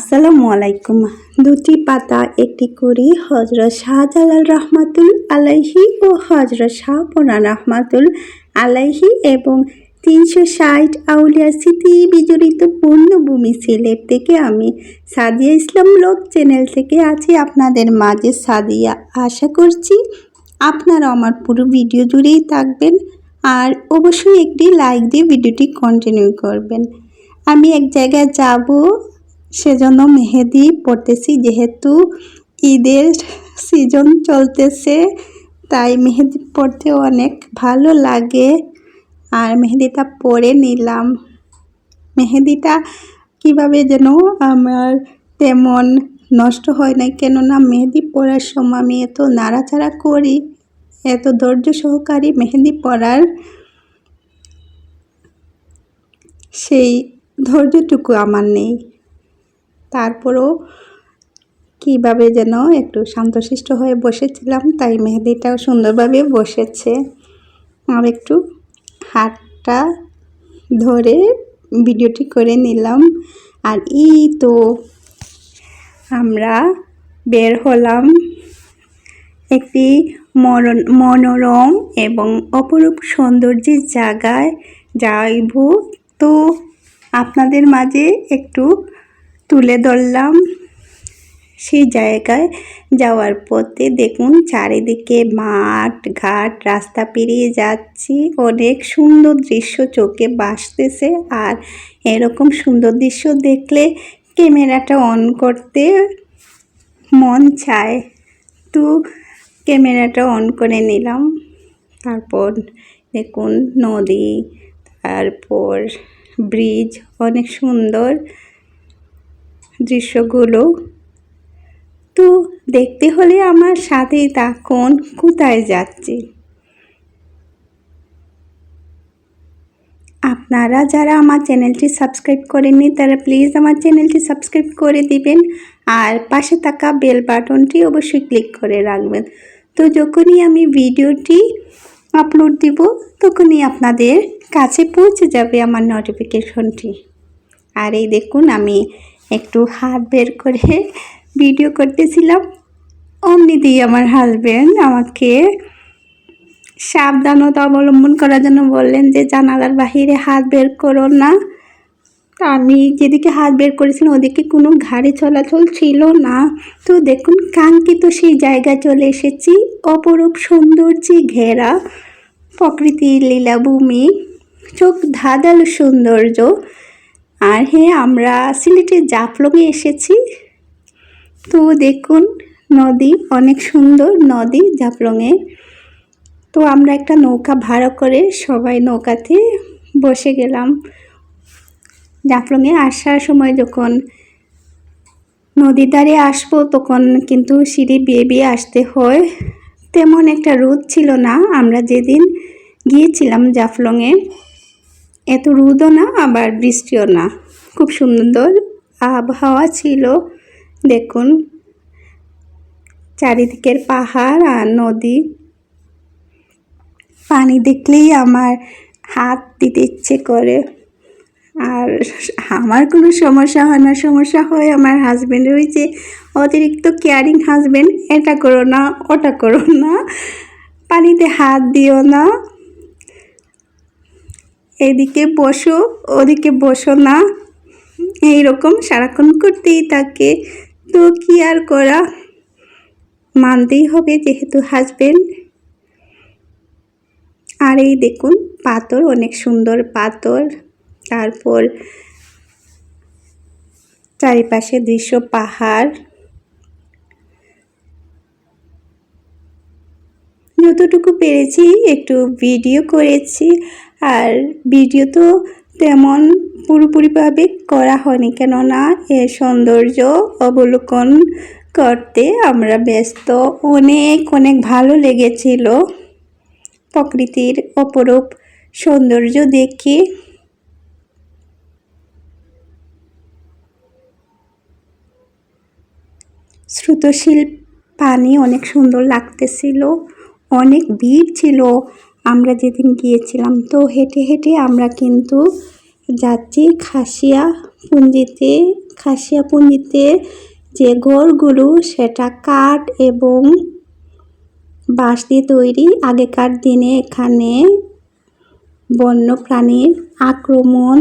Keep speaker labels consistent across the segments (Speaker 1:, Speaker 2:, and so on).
Speaker 1: আসসালামু আলাইকুম। দুটি পাতা, একটি করে হজরত শাহজালাল রহমাতুল আলাইহি ও হজরত শাহপনা রহমাতুল আলাইহি এবং তিনশো ষাট আউলিয়া স্মৃতি বিজড়িত পূর্ণভূমি সিলেট থেকে আমি সাদিয়া ইসলাম ব্লগ চ্যানেল থেকে আছি আপনাদের মাঝে সাদিয়া। আশা করছি আপনারা আমার পুরো ভিডিও জুড়েই থাকবেন আর অবশ্যই একটি লাইক দিয়ে ভিডিওটি কন্টিনিউ করবেন। আমি এক জায়গায় যাব সেজন্য মেহেদি পড়তেছি যেহেতু ঈদের সিজন চলতেছে, তাই মেহেদি পড়তে অনেক ভালো লাগে। আর মেহেদিটা পরে নিলাম। মেহেদিটা কীভাবে যেন আমার তেমন নষ্ট হয় না কেননা মেহেদি পরার সময় আমি এত নাড়াচাড়া করি, এত ধৈর্য সহকারী মেহেদি পরার সেই ধৈর্যটুকু আমার নেই। তারপরও কীভাবে যেন একটু শান্তশিষ্ট হয়ে বসেছিলাম, তাই মেহেদিটাও সুন্দরভাবে বসেছে। আর একটু হাতটা ধরে ভিডিওটি করে নিলাম। আর এই তো আমরা বের হলাম একটি মরণ, মনোরম এবং অপরূপ সৌন্দর্যের জায়গায় যাইব। তো আপনাদের মাঝে একটু তুলে ধরলাম। সেই জায়গায় যাওয়ার পথে দেখুন চারিদিকে মাঠ, ঘাট, রাস্তা পেরিয়ে যাচ্ছি। অনেক সুন্দর দৃশ্য চোখে বাসতেছে আর এরকম সুন্দর দৃশ্য দেখলে ক্যামেরাটা অন করতে মন চায়। তো ক্যামেরাটা অন করে নিলাম। তারপর দেখুন নদী, তারপর ব্রিজ, অনেক সুন্দর। দৃশ্যগুলো। তো দেখতে হলে আমার সাথেই থাকুন, কোথায় যাচ্ছে? আপনারা যারা আমার চ্যানেলটি সাবস্ক্রাইব করেননি, তারা প্লিজ আমার চ্যানেলটি সাবস্ক্রাইব করে দিবেন আর পাশে থাকা বেল বাটনটি অবশ্যই ক্লিক করে রাখবেন। তো যখনই আমি ভিডিওটি আপলোড দিব, তখনই আপনাদের কাছে পৌঁছে যাবে আমার নোটিফিকেশনটি আর এই দেখুন, আমি একটু হাত বের করে ভিডিও করতেছিলাম। অমনি দিয়ে আমার হাজব্যান্ড আমাকে সাবধানতা অবলম্বন করার জন্য বললেন যে, জানালার বাহিরে হাত বের করো না। তা আমি যেদিকে হাত বের করেছিলাম, ওদিকে কোনো গাড়ি চলাচল ছিল না। তো দেখুন, কাঙ্ক্ষিত সেই জায়গায় চলে এসেছি। অপরূপ সৌন্দর্যে ঘেরা প্রকৃতির লীলাভূমি। চোখ ধাঁধালো সৌন্দর্য। আর হ্যাঁ আমরা সিলেটের জাফলংয়ে এসেছি। তো দেখুন, নদী অনেক সুন্দর নদী জাফলংয়ে। তো আমরা একটা নৌকা ভাড়া করে সবাই নৌকাতে বসে গেলাম। জাফলংয়ে আসার সময় যখন নদীর ধারে আসব, তখন কিন্তু সিঁড়ি বিয়ে বিয়ে আসতে হয়। তেমন একটা রোদ ছিল না। আমরা যেদিন গিয়েছিলাম জাফলংয়ে এত রোদও না, আবার বৃষ্টিও না। খুব সুন্দর আবহাওয়া ছিল। দেখুন, চারিদিকের পাহাড় আর নদী। পানি দেখলেই আমার হাত দিতে ইচ্ছে করে। আর আমার কোনো সমস্যা হয় না, সমস্যা হয় আমার হাজব্যান্ডের ওই যে অতিরিক্ত কেয়ারিং হাজব্যান্ড এটা করো না, ওটা করো না। পানিতে হাত দিও না। এদিকে বসো, ওদিকে বসো না। এইরকম সারাক্ষণ করতেই থাকে। তো কি আর করা? মানতেই হবে যেহেতু হাজবেন্ড আর এই দেখুন, পাথর, অনেক সুন্দর পাথর। তারপর চারিপাশে দৃশ্য পাহাড়। যতটুকু পেরেছি, একটু ভিডিও করেছি। আর ভিডিও তো তেমন পুরোপুরিভাবে করা হয়নি। কেননা এ সৌন্দর্য অবলোকন করতে আমরা ব্যস্ত। অনেক অনেক ভালো লেগেছিল প্রকৃতির অপরূপ সৌন্দর্য দেখে। স্রোতশীল পানি অনেক সুন্দর লাগতেছিল, অনেক ভিড় ছিল আমরা যেদিন গিয়েছিলাম, তো হেঁটে হেঁটে আমরা কিন্তু যাচ্ছি খাসিয়া পুঞ্জিতে। খাসিয়া পুঞ্জিতে যে ঘরগুলো, সেটা কাঠ এবং বাঁশ দিয়ে তৈরি। আগেকার দিনে এখানে বন্য প্রাণীর আক্রমণ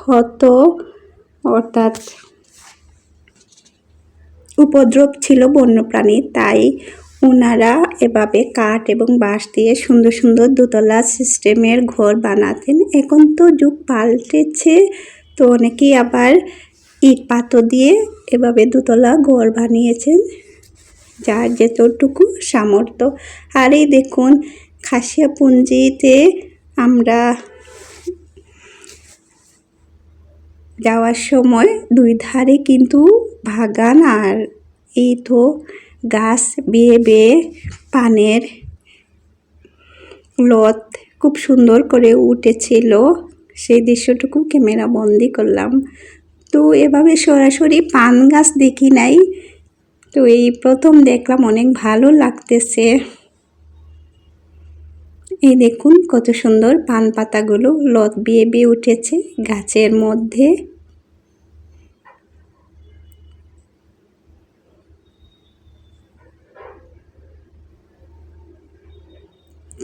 Speaker 1: হতো, অর্থাৎ উপদ্রব ছিল বন্যপ্রাণী তাই ওনারা এভাবে কাঠ এবং বাঁশ দিয়ে সুন্দর সুন্দর দোতলা সিস্টেমের ঘর বানাতেন। এখন তো যুগ পাল্টেছে, তো অনেকেই আবার ইট পাথর দিয়ে এভাবে দোতলা ঘর বানিয়েছেন। যার যেতটুকু সামর্থ্য। আর এই দেখুন, খাসিয়াপুঞ্জিতে আমরা যাওয়ার সময় দুই ধারে কিন্তু বাগান আর এই তো গাছ বেয়ে বেয়ে পানের লত খুব সুন্দর করে উঠেছিল। সেই দৃশ্যটুকু ক্যামেরা বন্দি করলাম। তো এভাবে সরাসরি পান গাছ দেখি নাই। তো এই প্রথম দেখলাম, অনেক ভালো লাগতেছে। এই দেখুন কত সুন্দর পান পাতাগুলো লত বিয়ে বিয়ে উঠেছে গাছের মধ্যে।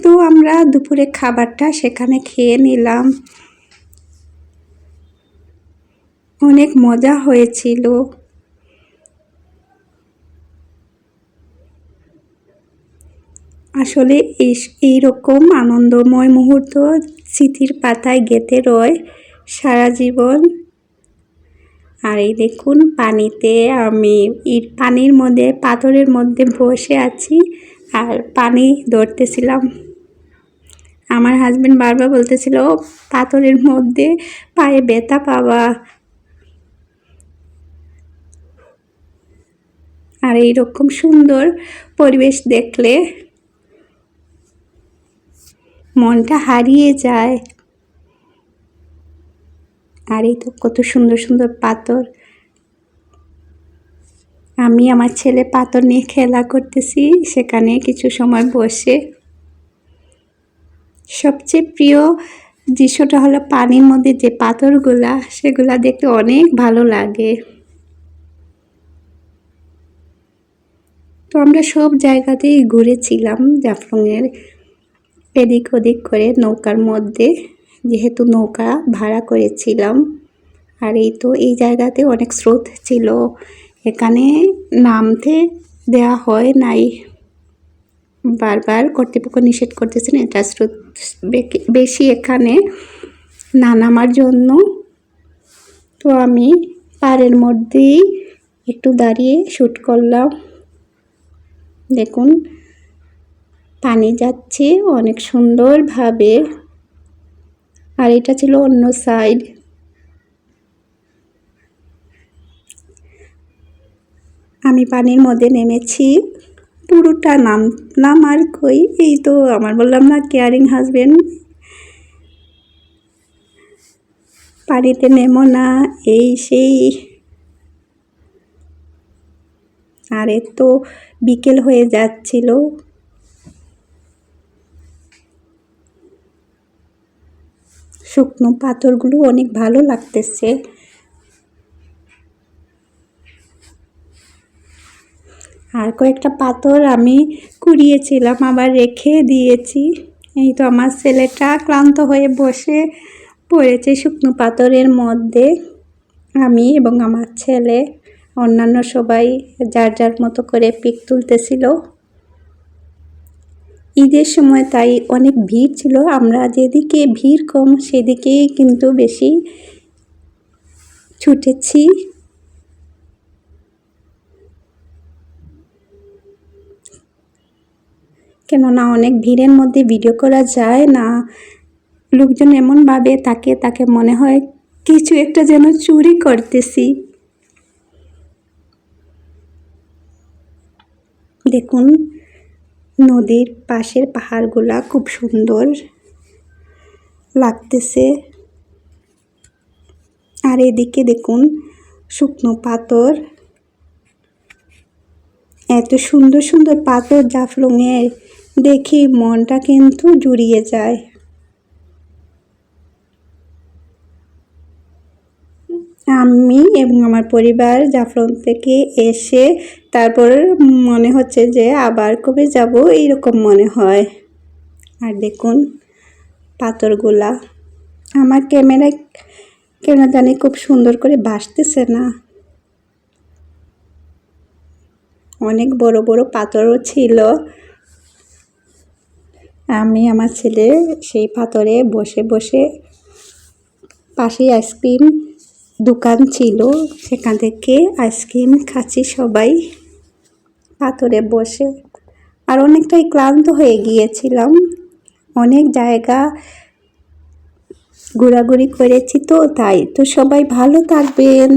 Speaker 1: তো আমরা দুপুরে খাবারটা সেখানে খেয়ে নিলাম। অনেক মজা হয়েছিল। আসলে এইরকম আনন্দময় মুহূর্ত স্মৃতির পাতায় গেঁথে রয় সারা জীবন। আর এই দেখুন, পানিতে আমি পানির মধ্যে, পাথরের মধ্যে বসে আছি আর পানি ধরতেছিলাম। আমার হাজব্যান্ড বারবার বলতেছিল পাথরের মধ্যে পায়ে ব্যথা পাওয়া আর এইরকম সুন্দর পরিবেশ দেখলে মনটা হারিয়ে যায়। আর এই তো কত সুন্দর সুন্দর পাথর। আমি আমার ছেলে পাথর নিয়ে খেলা করতেছি, সেখানে কিছু সময় বসে সবচেয়ে প্রিয় দৃশ্যটা হলো পানির মধ্যে যে পাথরগুলা, সেগুলা দেখতে অনেক ভালো লাগে। তো আমরা সব জায়গাতেই ঘুরেছিলাম জাফলংয়ের এদিক ওদিক করে নৌকার মধ্যে, যেহেতু নৌকা ভাড়া করেছিলাম। আর এই তো এই জায়গাতে অনেক স্রোত ছিল, এখানে নামতে দেয়া হয় নাই। বারবার কর্তৃপক্ষ নিষেধ করতেছেন, এটা স্রোত বেশি এখানে না নামার জন্য। তো আমি পাড়ের মধ্যেই একটু দাঁড়িয়ে শ্যুট করলাম। দেখুন, পানি যাচ্ছে অনেক সুন্দরভাবে। আর এটা ছিল অন্য সাইড। আমি পানির মধ্যে নেমেছি। পুরোটা নাম নাম আর কই? এই তো আমার বললাম না কেয়ারিং হাজবেন্ড পানিতে নেমো না, এই সেই। আর এর তো বিকেল হয়ে যাচ্ছিল। শুকনো পাথরগুলো অনেক ভালো লাগতেছে। আর কয়েকটা পাথর আমি কুড়িয়েছিলাম, আবার রেখে দিয়েছি। এই তো আমার ছেলেটা ক্লান্ত হয়ে বসে পড়েছে শুকনো পাথরের মধ্যে। আমি এবং আমার ছেলে, অন্যান্য সবাই যার যার মতো করে পিক তুলতেছিল। ঈদের সময় তাই অনেক ভিড় ছিল, আমরা যেদিকে ভিড় কম সেদিকেই কিন্তু বেশি ছুটেছি। কেননা অনেক ভিড়ের মধ্যে ভিডিও করা যায় না। লোকজন এমনভাবে তাকে তাকে মনে হয় কিছু একটা যেন চুরি করতেছি। দেখুন, নদীর পাশের পাহাড়গুলা খুব সুন্দর লাগতেছে। আর এদিকে দেখুন, শুকনো পাথর। এত সুন্দর সুন্দর পাথর, জাফলংয়ের দেখি মনটা কিন্তু জুড়িয়ে যায়। আমি এবং আমার পরিবার জাফরন থেকে এসে তারপর মনে হচ্ছে যে আবার কবে যাব, এইরকম মনে হয়। আর দেখুন পাথরগুলা। আমার ক্যামেরায় কেন জানি খুব সুন্দর করে বাসতেছে না। অনেক বড় বড় পাথরও ছিল। আমি আমার ছেলে সেই পাথরে বসে বসে পাশেই আইসক্রিম দোকান ছিল। সেখান থেকে আইসক্রিম খাচ্ছি সবাই। পাথরে বসে। আর অনেকটাই ক্লান্ত হয়ে গিয়েছিলাম। অনেক জায়গা ঘোরাঘুরি করেছি তো, তাই তো সবাই ভালো থাকবেন।